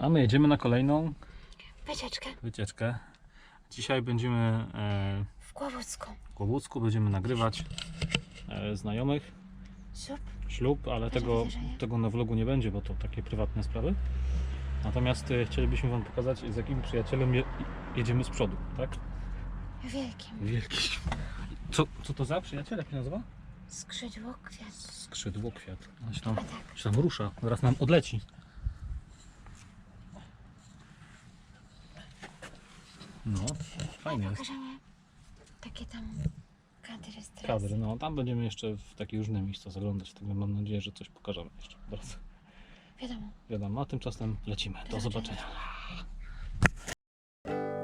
A my jedziemy na kolejną Wycieczkę wycieczkę. Dzisiaj będziemy e, w Głowódzku. w Kłobucku, będziemy nagrywać e, znajomych, Ślub? ślub, ale tego, tego na vlogu nie będzie, bo to takie prywatne sprawy. Natomiast e, chcielibyśmy Wam pokazać, z jakim przyjacielem je, jedziemy z przodu, tak? Wielkim. Wielki. Co, co to za przyjaciel? Jak się nazywa? Skrzydło kwiat. Skrzydło kwiat. On się tam, A tak. się tam rusza, zaraz nam odleci. No, fajnie jest. Pokażemy takie tam kadry z trasy. Kadry, no tam będziemy jeszcze w takie różne miejsca zaglądać, także mam nadzieję, że coś pokażemy jeszcze po drodze. Wiadomo. Wiadomo, a tymczasem lecimy. Do Do zobaczenia. zobaczenia.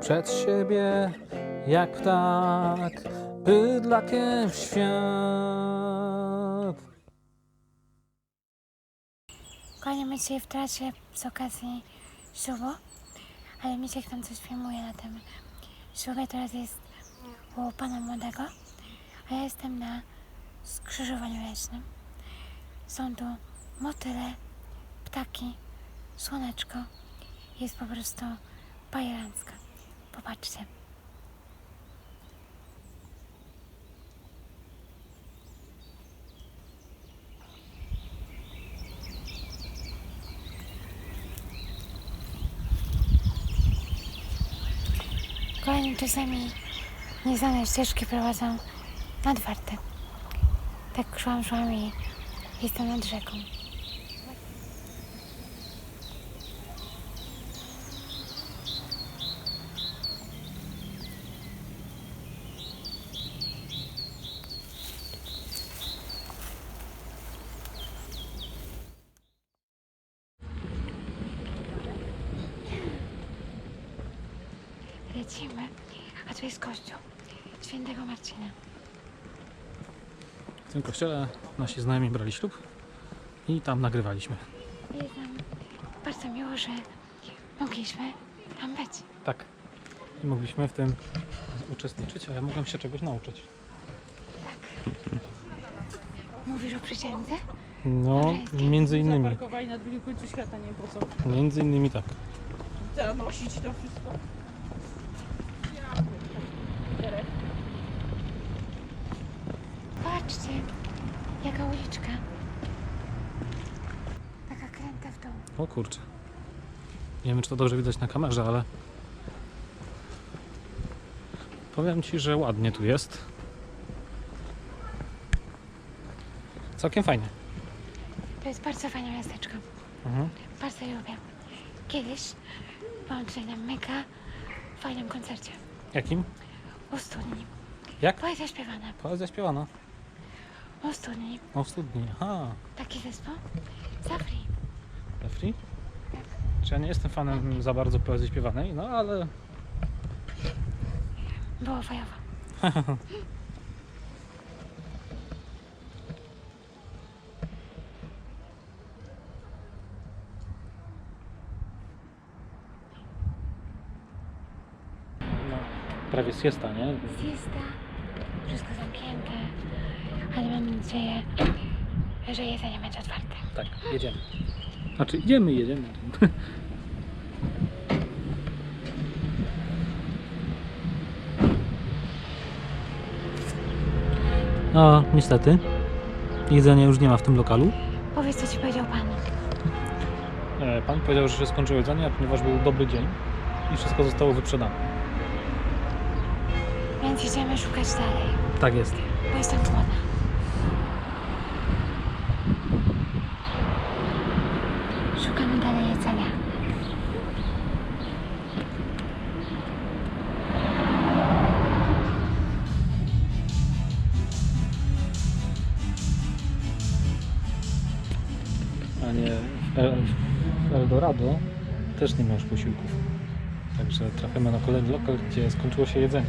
Przed siebie jak ptak, bydlakiem w świat. Kłaniamy się w trasie z okazji ślubu, ale Misiek tam coś filmuje na tym ślubie. Teraz jest u pana młodego, a ja jestem na skrzyżowaniu leśnym. Są tu motyle, ptaki, słoneczko. Jest po prostu bajerancka. Popatrzcie. Czasami nieznane ścieżki prowadzą nad Wartę. Tak szłam, szłam i jestem nad rzeką. Lecimy, a tu jest kościół świętego Marcina. W tym kościele nasi znajomi brali ślub i tam nagrywaliśmy. Jest nam bardzo miło, że mogliśmy tam być. Tak. I mogliśmy w tym uczestniczyć, a ja mogłem się czegoś nauczyć. Mówisz o przysiędze? No, między innymi. Zaparkowali na drugim końcu świata, nie wiem po co. Między innymi tak. Zanosić to wszystko. Patrzcie, jaka uliczka. Taka kręta w dół. O kurczę. Nie wiem, czy to dobrze widać na kamerze, ale powiem Ci, że ładnie tu jest. Całkiem fajnie. To jest bardzo fajne miasteczko. Mhm. Bardzo je lubię. Kiedyś byłam tutaj na mega fajnym koncercie. Jakim? U studni. Jak? Poezja śpiewana. Poezja śpiewana. U studni. O, studni. Aha. Taki zespół. Zafri. Free? Czy ja nie jestem fanem za bardzo poezji śpiewanej, no ale Było fajowo. no, prawie siesta, nie? Siesta. Wszystko zamknięte. Ale mam nadzieję, że jedzenie będzie otwarte. Tak, jedziemy. Znaczy idziemy, jedziemy. No, niestety. Jedzenia już nie ma w tym lokalu. Powiedz, co ci powiedział pan. E, Pan powiedział, że się skończyło jedzenie, a ponieważ był dobry dzień i wszystko zostało wyprzedane. Więc idziemy szukać dalej, Tak jest. bo jestem głodna. W El- w Eldorado też nie ma już posiłków. Także trafiamy na kolejny lokal, gdzie skończyło się jedzenie.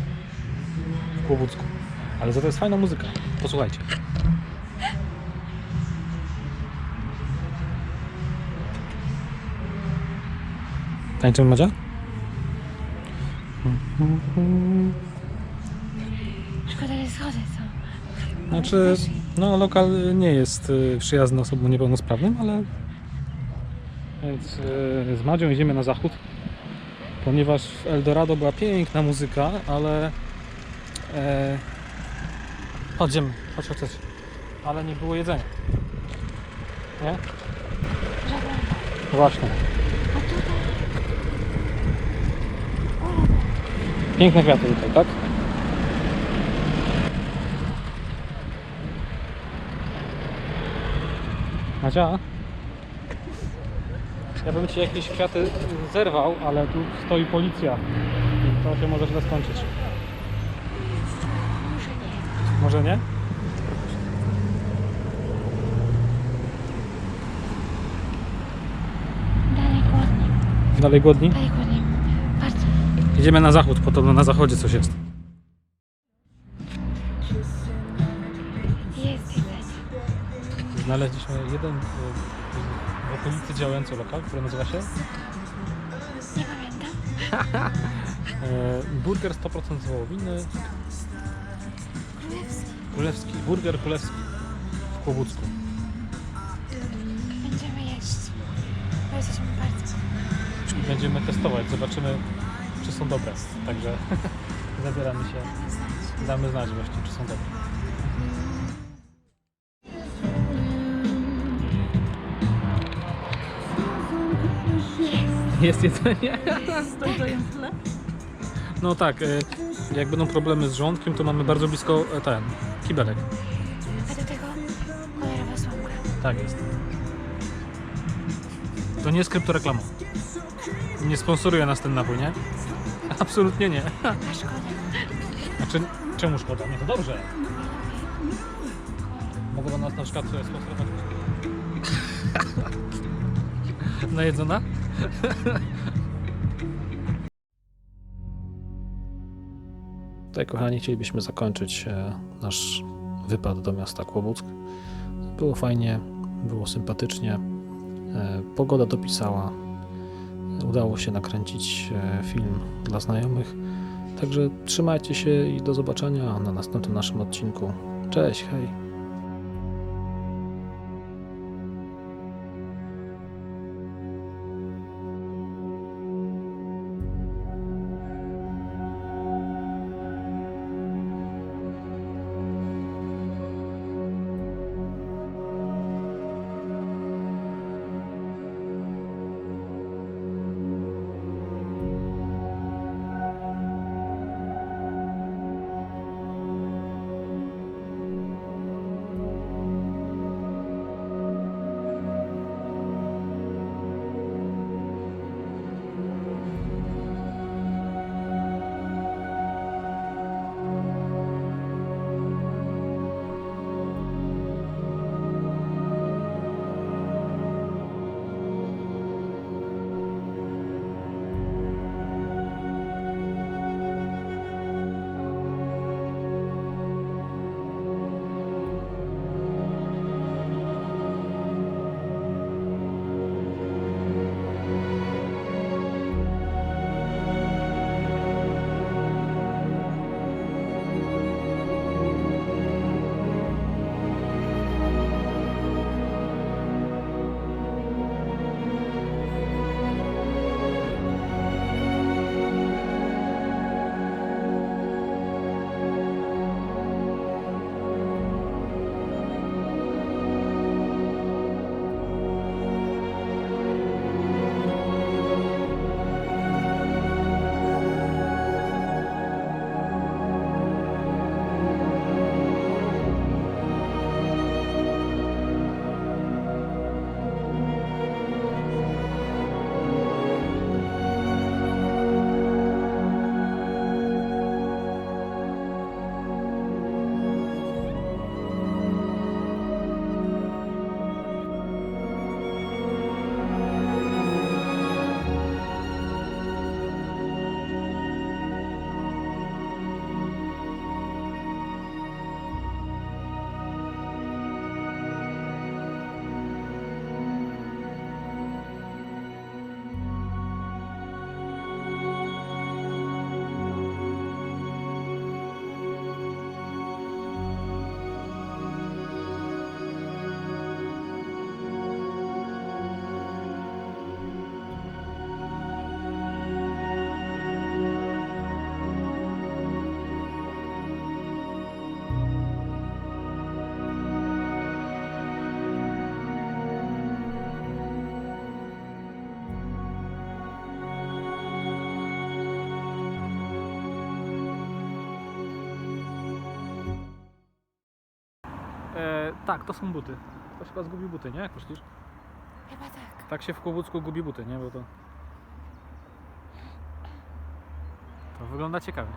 W Kłobucku. Ale za to jest fajna muzyka. Posłuchajcie. Tańczymy Madzia? Szkoda, że schody są. Znaczy, no lokal nie jest y, przyjazny osobom niepełnosprawnym, ale Więc e, z Madzią idziemy na zachód, ponieważ w Eldorado była piękna muzyka, ale e, chodzimy, chodź, chodź, chodź. ale nie było jedzenia. Nie? Właśnie. Piękne kwiaty tutaj, tak? Madzia? Ja bym ci jakieś kwiaty zerwał, ale tu stoi policja. I to się może źle skończyć. Może nie. Dalej głodni. Dalej głodni? Dalej głodni. Bardzo. Idziemy na zachód, podobno na zachodzie coś jest. Jest widać. Znaleźliśmy jeden y, okolicy działający lokal, który nazywa się Nie pamiętam. e, Burger 100% wołowiny Królewski. Królewski, Burger Królewski w Kłobucku. Będziemy jeść. Bo jesteśmy bardzo. Będziemy testować, zobaczymy czy są dobre. Także zabieramy się, damy znać właśnie czy są dobre. Jest jedzenie? Stoi to jest tle? No tak, e, jak będą problemy z żołądkiem, to mamy bardzo blisko e, ten, kibelek. A do tego kolorowa słomka. Tak jest. To nie jest kryptoreklama. Nie sponsoruje nas ten napój, nie? Absolutnie nie. A szkoda. Znaczy, czemu szkoda? Nie, to dobrze. Mogą nas na przykład e, sponsorować. Najedzona? Tutaj, kochani, chcielibyśmy zakończyć e, nasz wypad do miasta Kłobuck. Było fajnie, było sympatycznie. E, Pogoda dopisała. Udało się nakręcić e, film dla znajomych. Także trzymajcie się i do zobaczenia na następnym naszym odcinku. Cześć, hej! E, tak, to są buty. Ktoś chyba zgubił buty, nie? Jak myślisz? Chyba tak. Tak się w Kłobucku gubi buty, nie? Bo to... To wygląda ciekawie.